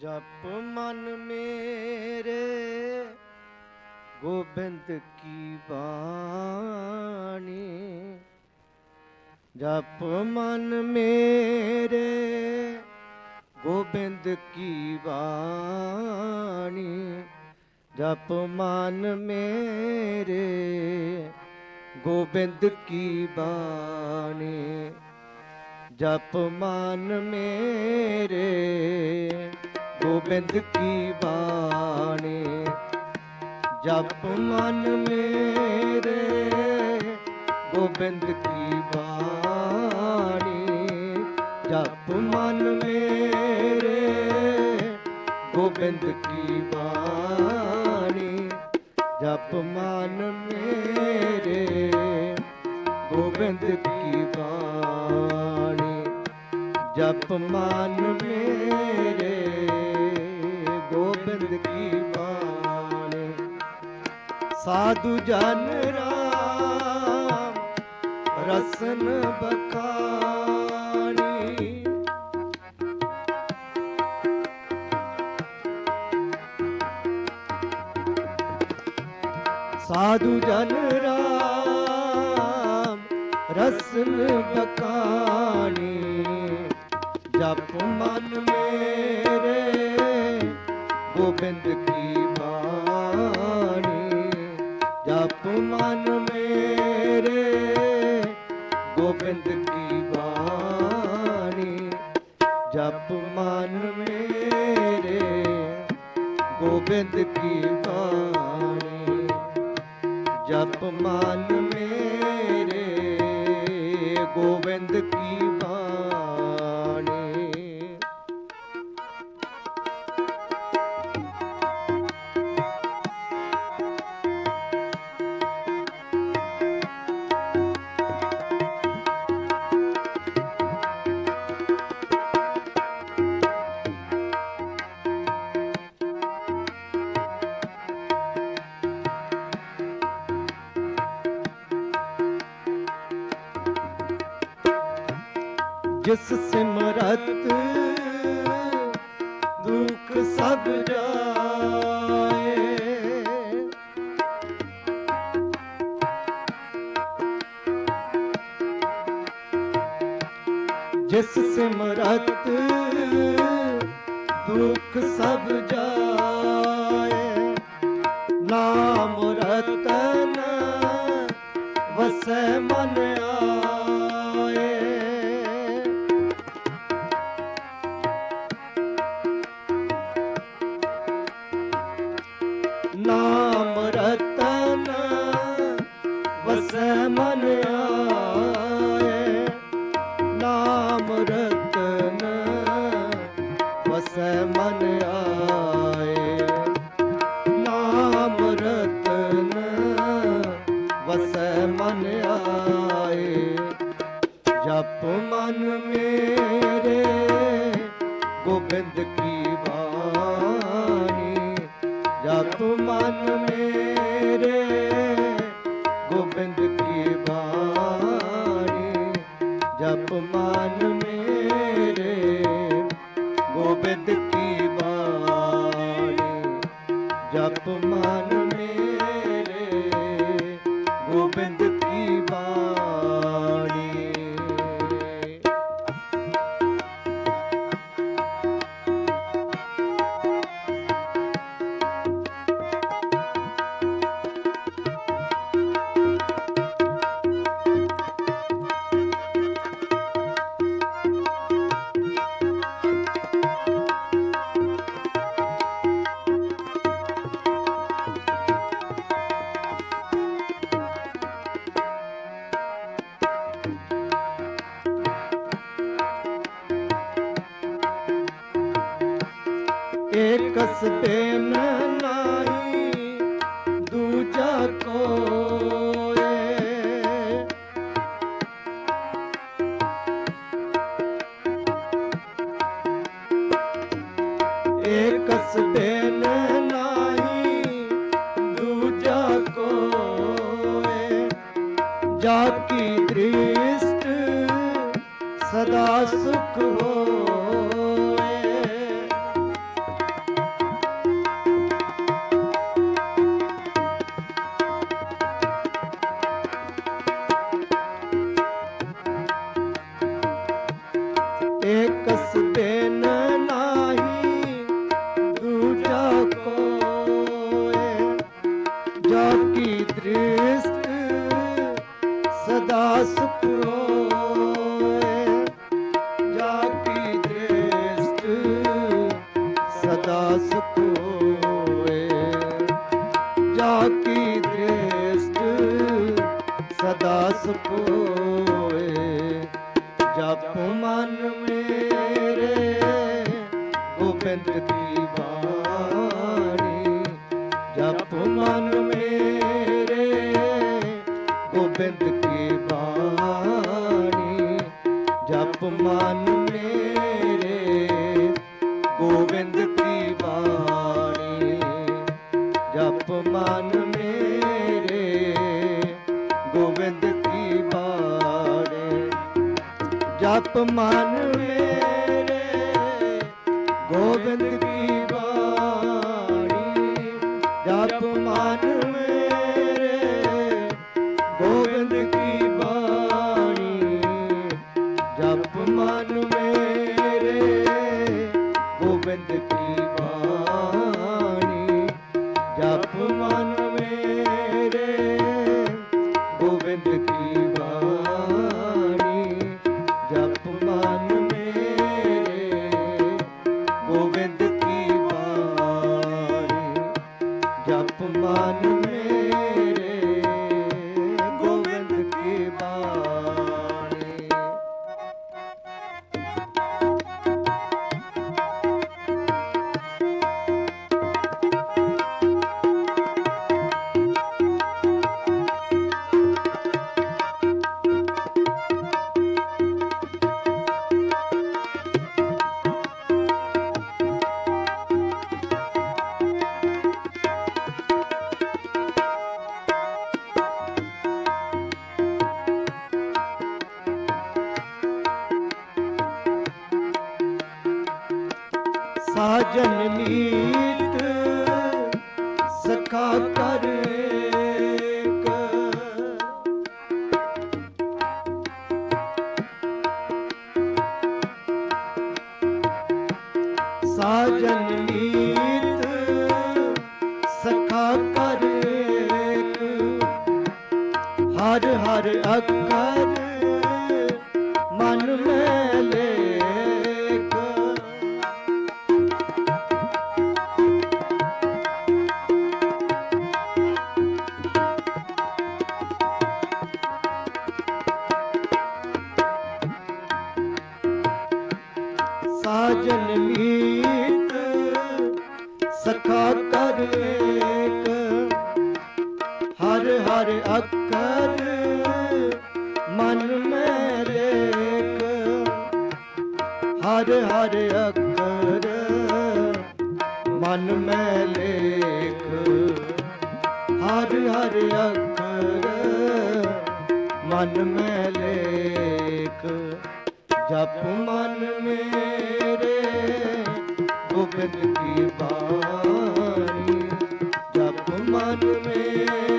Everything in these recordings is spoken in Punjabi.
ਜਪ ਮਨ ਮੇਰੇ, ਗੋਬਿੰਦ ਕੀ ਬਾਣੀ? ਜਪ ਮਨ ਮੇਰੇ, ਗੋਬਿੰਦ ਕੀ ਬਾਣੀ? ਜਪ ਮਨ ਮੇਰੇ, ਗੋਬਿੰਦ ਕੀ ਬਾਣੀ? ਜਪ ਮਨ ਮੇਰੇ ਗੋਬਿੰਦ ਕੀ ਬਾਣੀ? ਜਪ ਮਨ ਮੇਰੇ, ਗੋਬਿੰਦ ਕੀ ਬਾਣੀ? ਜਪ ਮਨ ਮੇਰੇ, ਗੋਬਿੰਦ ਕੀ ਬਾਣੀ? ਜਪ ਮਨ ਮੇਰੇ, ਗੋਬਿੰਦ ਕੀ ਬਾਣੀ? ਜਪ ਮਨ ਮੇਰੇ ਗੋਬਿੰਦ ਕੀ ਬਾਣੀ? ਸਾਧੂ ਜਨ ਰਾਮ, ਰਸਨ ਬਖਾਣੀ। ਸਾਧੂ ਜਨ ਰਾਮ, ਰਸਨ ਬਖਾਣੀ। ਜਪ ਮਨ ਮੇਰੇ ਗੋਬਿੰਦ ਕੀ ਬਾਣੀ? ਜਪ ਮਨ ਮੇਰੇ, ਗੋਬਿੰਦ ਕੀ ਬਾਣੀ? ਜਪ ਮਨ ਮੇਰੇ, ਗੋਬਿੰਦ ਕੀ ਬਾਣੀ? ਜਪ ਮਨ ਮੇਰੇ, ਗੋਬਿੰਦ ਕੀ ਜਿਸ ਸਿਮਰਤ ਦੁੱਖ ਸਭ ਜਾਏ। ਜਿਸ ਸਿਮਰਤ ਦੁੱਖ ਸਭ ਜਾਏ। ਨਾਮ ਵਸੈ ਮਨ ਆਏ, ਨਾਮ ਰਤਨ ਵਸੈ ਮਨ ਆਏ। ਨਾਮ ਰਤਨ ਵਸੈ ਮਨ ਆਏ। ਜਪ ਮਨ ਮੇਰੇ, ਗੋਬਿੰਦ ਕੀ ਬਾਣੀ। ਜਪ ਮਨ ਮੇਰੇ bendito. ਏਕਸ ਬੇਨ ਨਾਹੀ ਦੂਜਾ ਕੋਏ। ਏਕਸ ਬੇਨ ਨਾਹੀ ਦੂਜਾ ਕੋਏ। ਜਾ ਕੀ ਦ੍ਰਿਸ਼ਟ ਸਦਾ ਸੁਖ ਹੋਏ। ਗੋਬਿੰਦ ਕੀ ਬਾਣੀ। ਜਪ ਮਨ ਮੇਰੇ, ਗੋਬਿੰਦ ਕੀ ਬਾਣੀ। ਜਪ ਮਨ ਮੇਰੇ, ਗੋਬਿੰਦ ਕੀ ਬਾਣੀ। ਜਪ ਮਨ ਮੇਰੇ, ਗੋਬਿੰਦ ਕੀ ਬਾਣੀ। ਜਪ ਮਨ ਮੇਰੇ गोविंद की ਸਾਜਨ ਮੀਤ ਸਖਾ ਕਰ ਹਰ ਹਰ ਅੱਖਰ ਮਨ ਮੈਂ ਲੇਖ। ਹਰ ਹਰ ਅੱਖਰ ਮਨ ਮੈਂ ਲੇਖ। ਜਪ ਮਨ ਮੇਰੇ, ਗੋਬਿੰਦ ਕੀ ਬਾਣੀ। ਜਪ ਮਨ ਮੇਰੇ।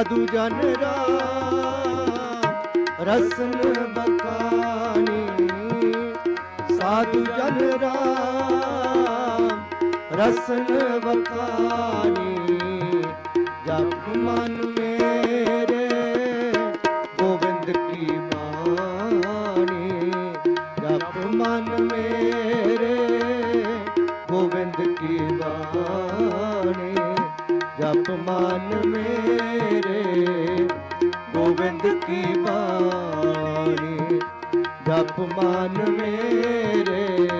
ਸਾਧੂ ਜਨ ਰਾਮ ਰਸਨ ਬਕਾਨੀ ਸਾਧੂ ਜਨ ਰਾਮ ਰਸਨ ਬਕਾਨੀ ਜਪ ਮਨ ਮੇਰੇ ਗੋਬਿੰਦ ਕੀ ਬਾਣੀ? ਜਪ ਮਨ ਮੇਰੇ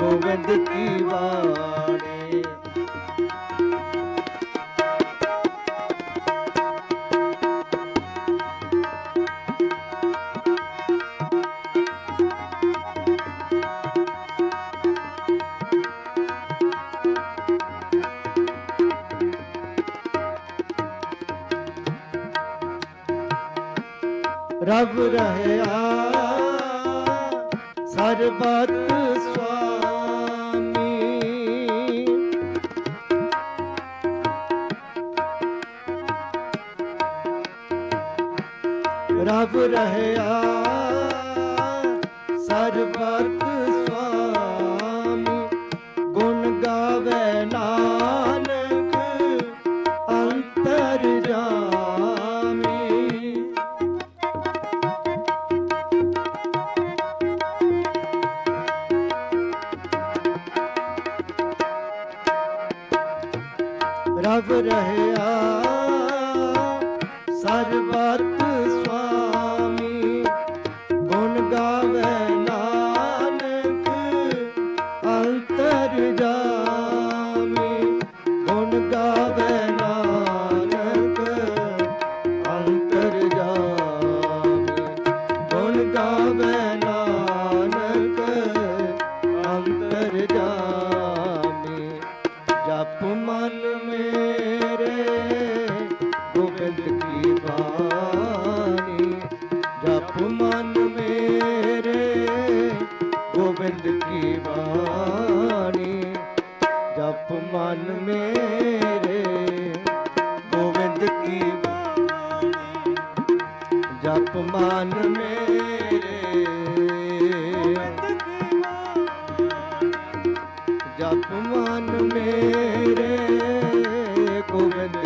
ਗੋਬਿੰਦ ਕੀ ਬਾਣੀ? ਰਬ ਰਹਿਆ। ਸਰਬਤ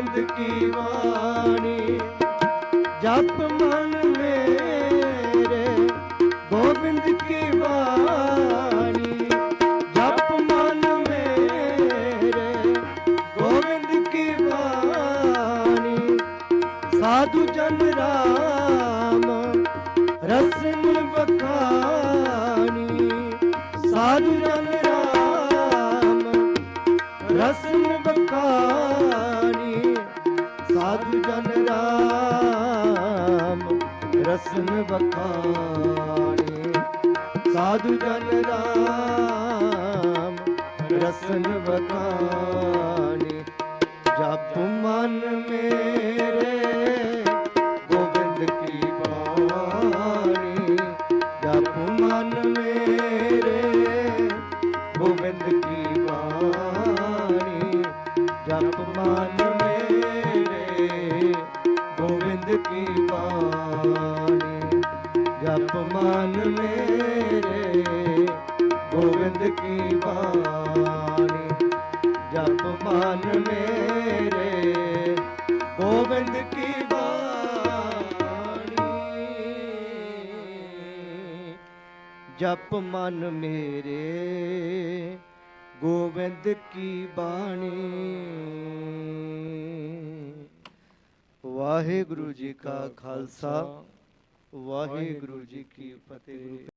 ਆਨੰਦ ਕੀ ਬਾਣੀ ਜਪ ਮਨ ਮਨ ਮੇ ਆਪ ਮਨ ਮੇਰੇ ਗੋਬਿੰਦ ਕੀ ਬਾਣੀ? ਵਾਹਿਗੁਰੂ ਜੀ ਕਾ ਖਾਲਸਾ ਵਾਹਿਗੁਰੂ ਜੀ ਕੀ ਫਤਿਹ।